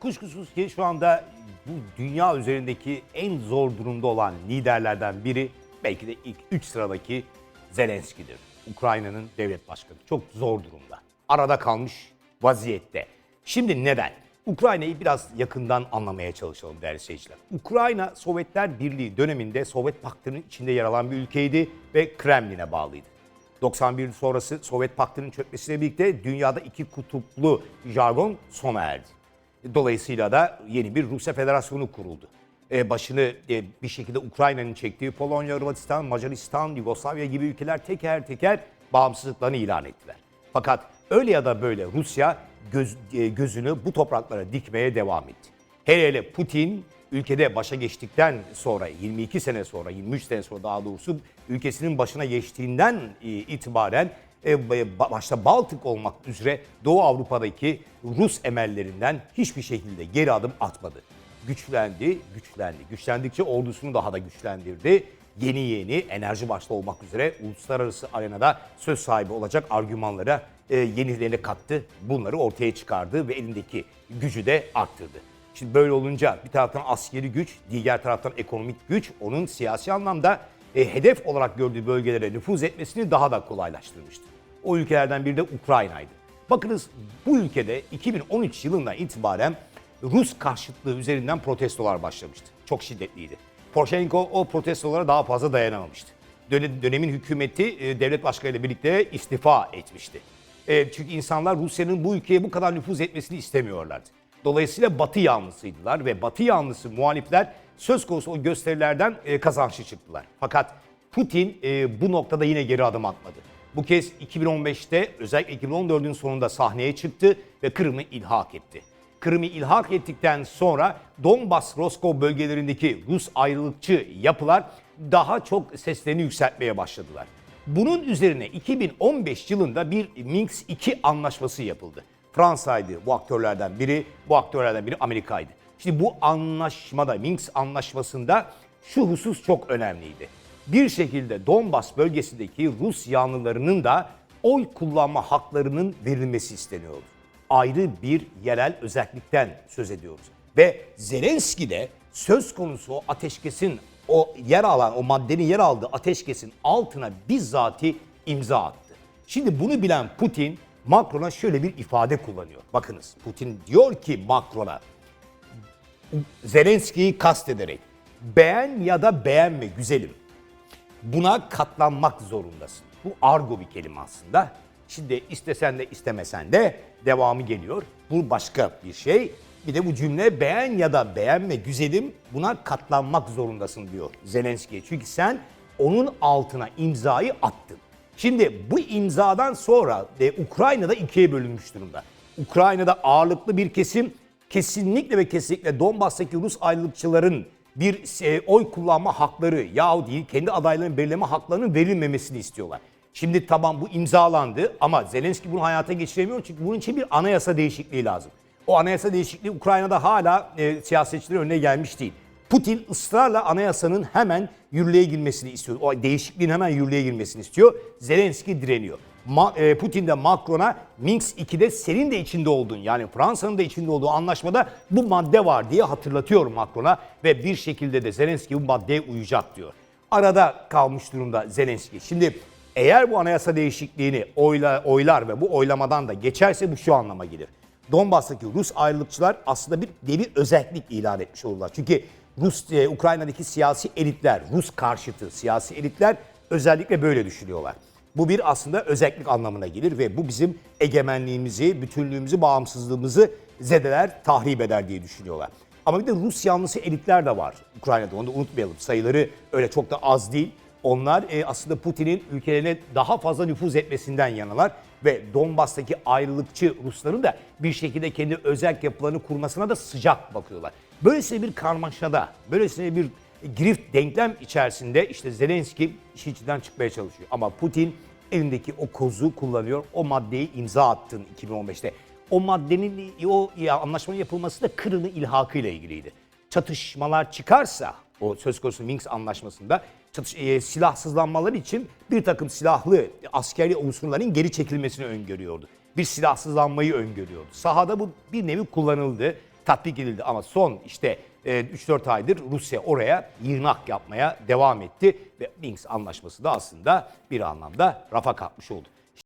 Kuşkusuz ki şu anda bu dünya üzerindeki en zor durumda olan liderlerden biri belki de ilk 3 sıradaki Zelenski'dir. Ukrayna'nın devlet başkanı. Çok zor durumda. Arada kalmış vaziyette. Şimdi neden? Ukrayna'yı biraz yakından anlamaya çalışalım değerli seyirciler. Ukrayna Sovyetler Birliği döneminde Sovyet Paktı'nın içinde yer alan bir ülkeydi ve Kremlin'e bağlıydı. 91 sonrası Sovyet Paktı'nın çökmesiyle birlikte dünyada iki kutuplu jargon sona erdi. Dolayısıyla da yeni bir Rusya Federasyonu kuruldu. Ee, başını e, bir şekilde Ukrayna'nın çektiği Polonya, Hırvatistan, Macaristan, Yugoslavya gibi ülkeler teker teker bağımsızlıklarını ilan ettiler. Fakat öyle ya da böyle Rusya göz- e, gözünü bu topraklara dikmeye devam etti. Hele hele Putin ülkede başa geçtikten sonra 22 sene sonra 23 sene sonra daha doğrusu ülkesinin başına geçtiğinden e, itibaren e, ba- başta Baltık olmak üzere Doğu Avrupa'daki Rus emellerinden hiçbir şekilde geri adım atmadı. Güçlendi, güçlendi. Güçlendikçe ordusunu daha da güçlendirdi. Yeni yeni enerji başta olmak üzere uluslararası arenada söz sahibi olacak argümanlara e, yenilerini kattı. Bunları ortaya çıkardı ve elindeki gücü de arttırdı. Şimdi böyle olunca bir taraftan askeri güç, diğer taraftan ekonomik güç onun siyasi anlamda e, hedef olarak gördüğü bölgelere nüfuz etmesini daha da kolaylaştırmıştı. O ülkelerden biri de Ukrayna'ydı. Bakınız bu ülkede 2013 yılından itibaren Rus karşıtlığı üzerinden protestolar başlamıştı. Çok şiddetliydi. Poroshenko o protestolara daha fazla dayanamamıştı. Döne- Dönemin hükümeti e, devlet başkanı ile birlikte istifa etmişti. E, çünkü insanlar Rusya'nın bu ülkeye bu kadar nüfuz etmesini istemiyorlardı. Dolayısıyla Batı yanlısıydılar ve Batı yanlısı muhalifler söz konusu o gösterilerden e, kazançlı çıktılar. Fakat Putin bu noktada yine geri adım atmadı. Bu kez 2015'te özellikle 2014'ün sonunda sahneye çıktı ve Kırım'ı ilhak etti. Kırım'ı ilhak ettikten sonra Donbas, Roskov bölgelerindeki Rus ayrılıkçı yapılar daha çok seslerini yükseltmeye başladılar. Bunun üzerine 2015 yılında bir Minsk 2 anlaşması yapıldı. Fransa'ydı bu aktörlerden biri, bu aktörlerden biri Amerika'ydı. Şimdi bu anlaşmada, Minsk anlaşmasında şu husus çok önemliydi. Bir şekilde Donbas bölgesindeki Rus yanlılarının da oy kullanma haklarının verilmesi isteniyordu. Ayrı bir yerel özellikten söz ediyoruz. Ve Zelenski de söz konusu o ateşkesin, o yer alan, o maddenin yer aldığı ateşkesin altına bizzati imza attı. Şimdi bunu bilen Putin Macron'a şöyle bir ifade kullanıyor. Bakınız Putin diyor ki Macron'a Zelenski'yi kastederek beğen ya da beğenme güzelim. Buna katlanmak zorundasın. Bu argo bir kelime aslında. Şimdi istesen de istemesen de devamı geliyor. Bu başka bir şey. Bir de bu cümle beğen ya da beğenme güzelim buna katlanmak zorundasın diyor Zelenski'ye. Çünkü sen onun altına imzayı attın. Şimdi bu imzadan sonra e, Ukrayna'da ikiye bölünmüş durumda. Ukrayna'da ağırlıklı bir kesim kesinlikle ve kesinlikle Donbas'taki Rus ayrılıkçıların bir e, oy kullanma hakları yahut kendi adaylarının belirleme haklarının verilmemesini istiyorlar. Şimdi tamam bu imzalandı ama Zelenski bunu hayata geçiremiyor çünkü bunun için bir anayasa değişikliği lazım. O anayasa değişikliği Ukrayna'da hala e, siyasetçilerin önüne gelmiş değil. Putin ısrarla anayasanın hemen yürürlüğe girmesini istiyor. O değişikliğin hemen yürürlüğe girmesini istiyor. Zelenski direniyor. E, Putin de Macron'a Minsk 2'de senin de içinde olduğun yani Fransa'nın da içinde olduğu anlaşmada bu madde var diye hatırlatıyor Macron'a ve bir şekilde de Zelenski bu maddeye uyacak diyor. Arada kalmış durumda Zelenski. Şimdi eğer bu anayasa değişikliğini oyla, oylar ve bu oylamadan da geçerse bu şu anlama gelir. Donbas'taki Rus ayrılıkçılar aslında bir devir özellik ilan etmiş olurlar. Çünkü Rus e, Ukrayna'daki siyasi elitler, Rus karşıtı siyasi elitler özellikle böyle düşünüyorlar. Bu bir aslında özellik anlamına gelir ve bu bizim egemenliğimizi, bütünlüğümüzü, bağımsızlığımızı zedeler, tahrip eder diye düşünüyorlar. Ama bir de Rus yanlısı elitler de var Ukrayna'da. Onu da unutmayalım. Sayıları öyle çok da az değil. Onlar e, aslında Putin'in ülkelerine daha fazla nüfuz etmesinden yanalar ve Donbas'taki ayrılıkçı Rusların da bir şekilde kendi özel yapılarını kurmasına da sıcak bakıyorlar. Böylesine bir karmaşada, böylesine bir grift denklem içerisinde işte Zelenski işin içinden çıkmaya çalışıyor. Ama Putin elindeki o kozu kullanıyor. O maddeyi imza attın 2015'te. O maddenin o anlaşmanın yapılması da Kırım'ın ilhakıyla ilgiliydi. Çatışmalar çıkarsa o söz konusu Minsk anlaşmasında çatış, e, silahsızlanmalar için bir takım silahlı askeri unsurların geri çekilmesini öngörüyordu. Bir silahsızlanmayı öngörüyordu. Sahada bu bir nevi kullanıldı. Tatbik edildi ama son işte e, 3-4 aydır Rusya oraya yığınak yapmaya devam etti ve Minsk anlaşması da aslında bir anlamda rafa kalkmış oldu.